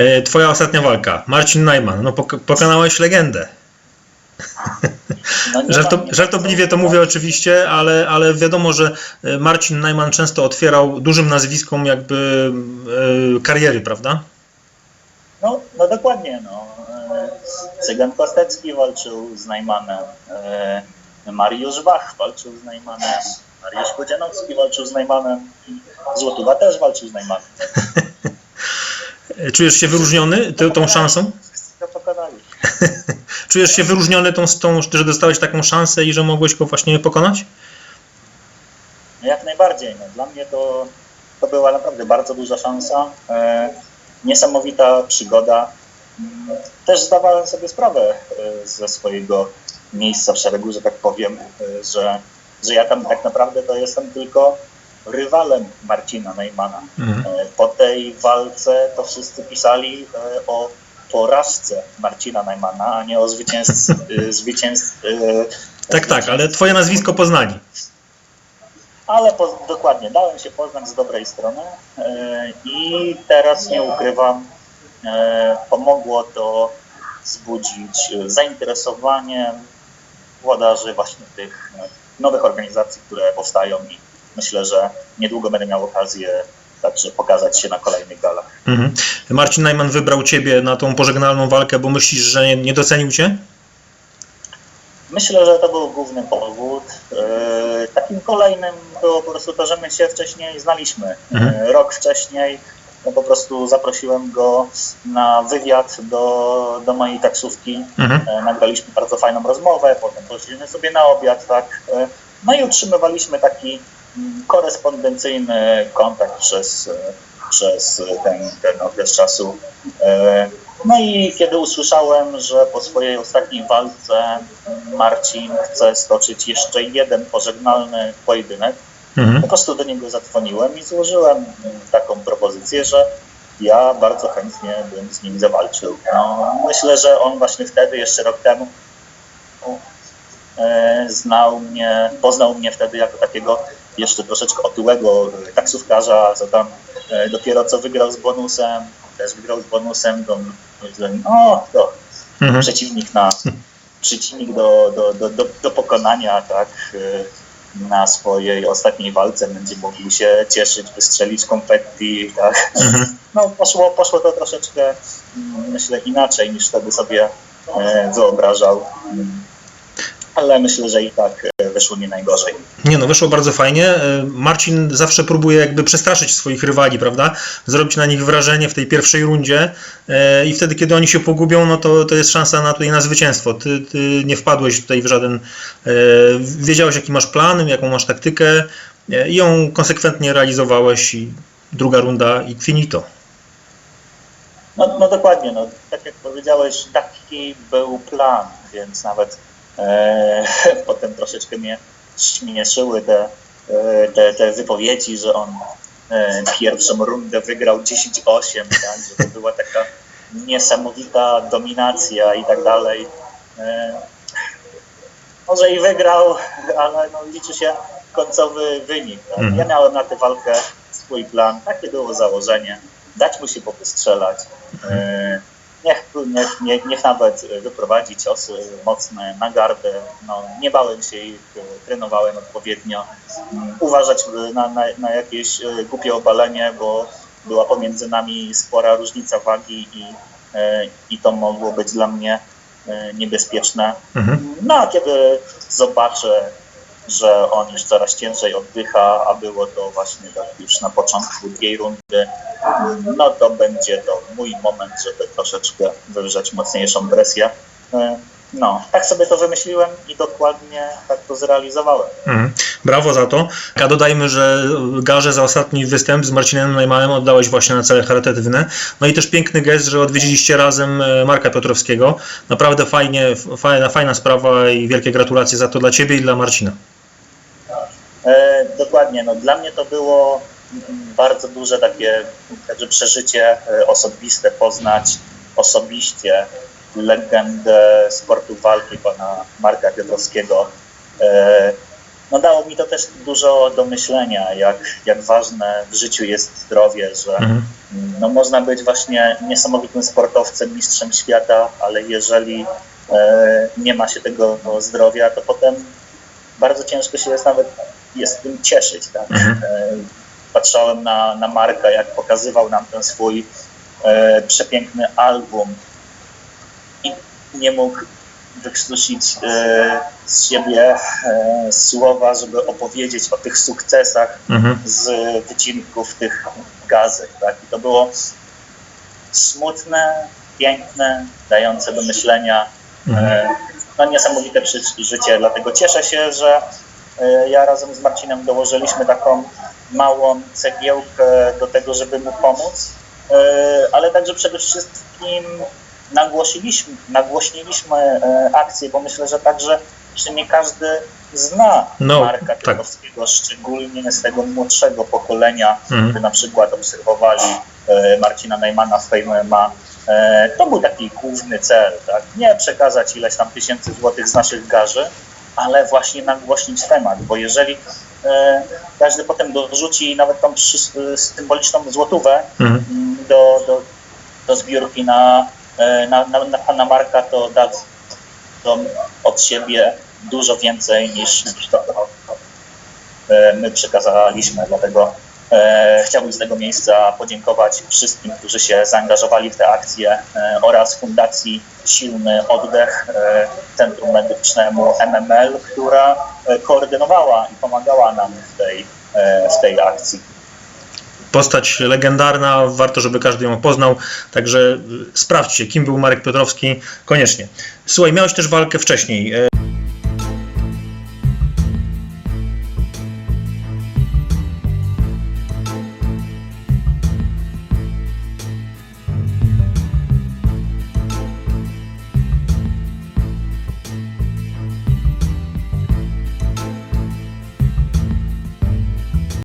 E, Twoja ostatnia walka. Marcin Najman. No pok- pokonałeś legendę. No, Żarto, żartobliwie to mówię oczywiście, ale, ale wiadomo, że e, Marcin Najman często otwierał dużym nazwiskom jakby e, kariery, prawda? No, no dokładnie. No. E, Cygan Kostecki walczył z Najmanem. Mariusz Wach walczył z Najmanem. Mariusz Kodzianowski walczył z Najmanem. Złotuwa też walczył z Najmanem. E, Czujesz się wyróżniony ty, tą szansą? Czujesz się wyróżniony tą, tą, że dostałeś taką szansę i że mogłeś go właśnie pokonać? No jak najbardziej. No. Dla mnie to, to była naprawdę bardzo duża szansa. E, niesamowita przygoda. Też zdawałem sobie sprawę e, ze swojego miejsca w szeregu, że tak powiem, e, że, że ja tam tak naprawdę to jestem tylko rywalem Marcina Neymana. Mhm. E, Po tej walce to wszyscy pisali e, o porażce Marcina Neymana, a nie o zwycięstwie. zwycięstw, e, Tak, tak, ale twoje nazwisko poznali. ale po, dokładnie, dałem się poznać z dobrej strony i teraz nie ukrywam, pomogło to wzbudzić zainteresowanie włodarzy właśnie tych nowych organizacji, które powstają i myślę, że niedługo będę miał okazję także pokazać się na kolejnych galach. Mhm. Marcin Najman wybrał ciebie na tą pożegnalną walkę, bo myślisz, że nie, nie docenił cię? Myślę, że to był główny powód. E, Takim kolejnym było po prostu to, że my się wcześniej znaliśmy. Mhm. E, Rok wcześniej no po prostu zaprosiłem go na wywiad do, do mojej taksówki. Mhm. E, Nagraliśmy bardzo fajną rozmowę, potem poszliśmy sobie na obiad, tak. No i utrzymywaliśmy taki korespondencyjny kontakt przez, przez ten, ten okres czasu. E, No i kiedy usłyszałem, że po swojej ostatniej walce Marcin chce stoczyć jeszcze jeden pożegnalny pojedynek, Mhm. po prostu do niego zadzwoniłem i złożyłem taką propozycję, że ja bardzo chętnie bym z nim zawalczył. No, myślę, że on właśnie wtedy, jeszcze rok temu, e, znał mnie, poznał mnie wtedy jako takiego jeszcze troszeczkę otyłego e, taksówkarza, co tam e, dopiero co wygrał z bonusem, też wygrał z bonusem, to myślę, no to Mhm. przeciwnik na przeciwnik do, do, do, do, do pokonania, tak, y, na swojej ostatniej walce będzie mógł się cieszyć, wystrzelić konfetti, tak. Mhm. No poszło, poszło to troszeczkę, mm, myślę, inaczej niż wtedy sobie e, wyobrażał. Ale myślę, że i tak e, wyszło nie najgorzej. Nie no, wyszło bardzo fajnie. E, Marcin zawsze próbuje jakby przestraszyć swoich rywali, prawda? Zrobić na nich wrażenie w tej pierwszej rundzie e, i wtedy, kiedy oni się pogubią, no to, to jest szansa na, tutaj na zwycięstwo. Ty, ty nie wpadłeś tutaj w żaden... Wiedziałeś, jaki masz plan, jaką masz taktykę i ją konsekwentnie realizowałeś i druga runda i finito. No, no dokładnie, no, tak jak powiedziałeś, taki był plan, więc nawet potem troszeczkę mnie śmieszyły te, e, te, te wypowiedzi, że on e, pierwszą rundę wygrał 10-8, tak, że to była taka niesamowita dominacja i tak dalej. E, może i wygrał, ale no, liczy się końcowy wynik. Tak? Mhm. Ja miałem na tę walkę swój plan, takie było założenie, dać mu się powystrzelać. Niech, niech, niech, niech nawet wyprowadzi ciosy mocne na gardę. No, nie bałem się ich, trenowałem odpowiednio. Uważać na, na, na jakieś e, głupie obalenie, bo była pomiędzy nami spora różnica wagi i, e, i to mogło być dla mnie e, niebezpieczne. Mhm. No a kiedy zobaczę, że on już coraz ciężej oddycha, a było to właśnie tak już na początku drugiej rundy, no to będzie to mój moment, żeby troszeczkę wywrzeć mocniejszą presję. E, No, tak sobie to wymyśliłem i dokładnie tak to zrealizowałem. Mhm. Brawo za to. A dodajmy, że garze za ostatni występ z Marcinem Najmanem oddałeś właśnie na cele charytatywne. No i też piękny gest, że odwiedziliście razem e, Marka Piotrowskiego. Naprawdę fajnie, fajna, fajna sprawa i wielkie gratulacje za to dla Ciebie i dla Marcina. E, dokładnie, no dla mnie to było mm, bardzo duże takie także przeżycie e, osobiste, poznać osobiście legendę sportu walki pana Marka Piotrowskiego. E, no dało mi to też dużo do myślenia, jak, jak ważne w życiu jest zdrowie, że Mhm. no można być właśnie niesamowitym sportowcem, mistrzem świata, ale jeżeli e, nie ma się tego zdrowia, to potem bardzo ciężko się jest nawet jest tym cieszyć. Tak? Mhm. E, patrzałem na, na Marka, jak pokazywał nam ten swój e, przepiękny album i nie mógł wykrztusić e, z siebie e, słowa, żeby opowiedzieć o tych sukcesach Mhm. z wycinków tych gazet. Tak? I to było smutne, piękne, dające do myślenia. Mhm. E, no niesamowite przeżycie, dlatego cieszę się, że e, ja razem z Marcinem dołożyliśmy taką małą cegiełkę do tego, żeby mu pomóc, e, ale także przede wszystkim nagłosiliśmy, nagłośniliśmy e, akcję, bo myślę, że także że nie każdy zna No, Marka tak. Kwiatkowskiego, szczególnie z tego młodszego pokolenia, gdy na przykład obserwowali e, Marcina Najmana w e, to był taki główny cel, tak? Nie przekazać ileś tam tysięcy złotych z naszych garzy, ale właśnie nagłośnić temat, bo jeżeli e, każdy potem dorzuci nawet tą e, symboliczną złotówę Mhm. mm, do, do, do zbiórki na, e, na, na, na pana Marka, to da to od siebie dużo więcej niż, to, my przekazaliśmy. Dlatego chciałbym z tego miejsca podziękować wszystkim, którzy się zaangażowali w tę akcję e, oraz Fundacji Silny Oddech, e, Centrum Medycznemu MML, która e, koordynowała i pomagała nam w tej, e, w tej akcji. Postać legendarna, warto, żeby każdy ją poznał, także sprawdźcie, kim był Marek Piotrowski, koniecznie. Słuchaj, miałeś też walkę wcześniej.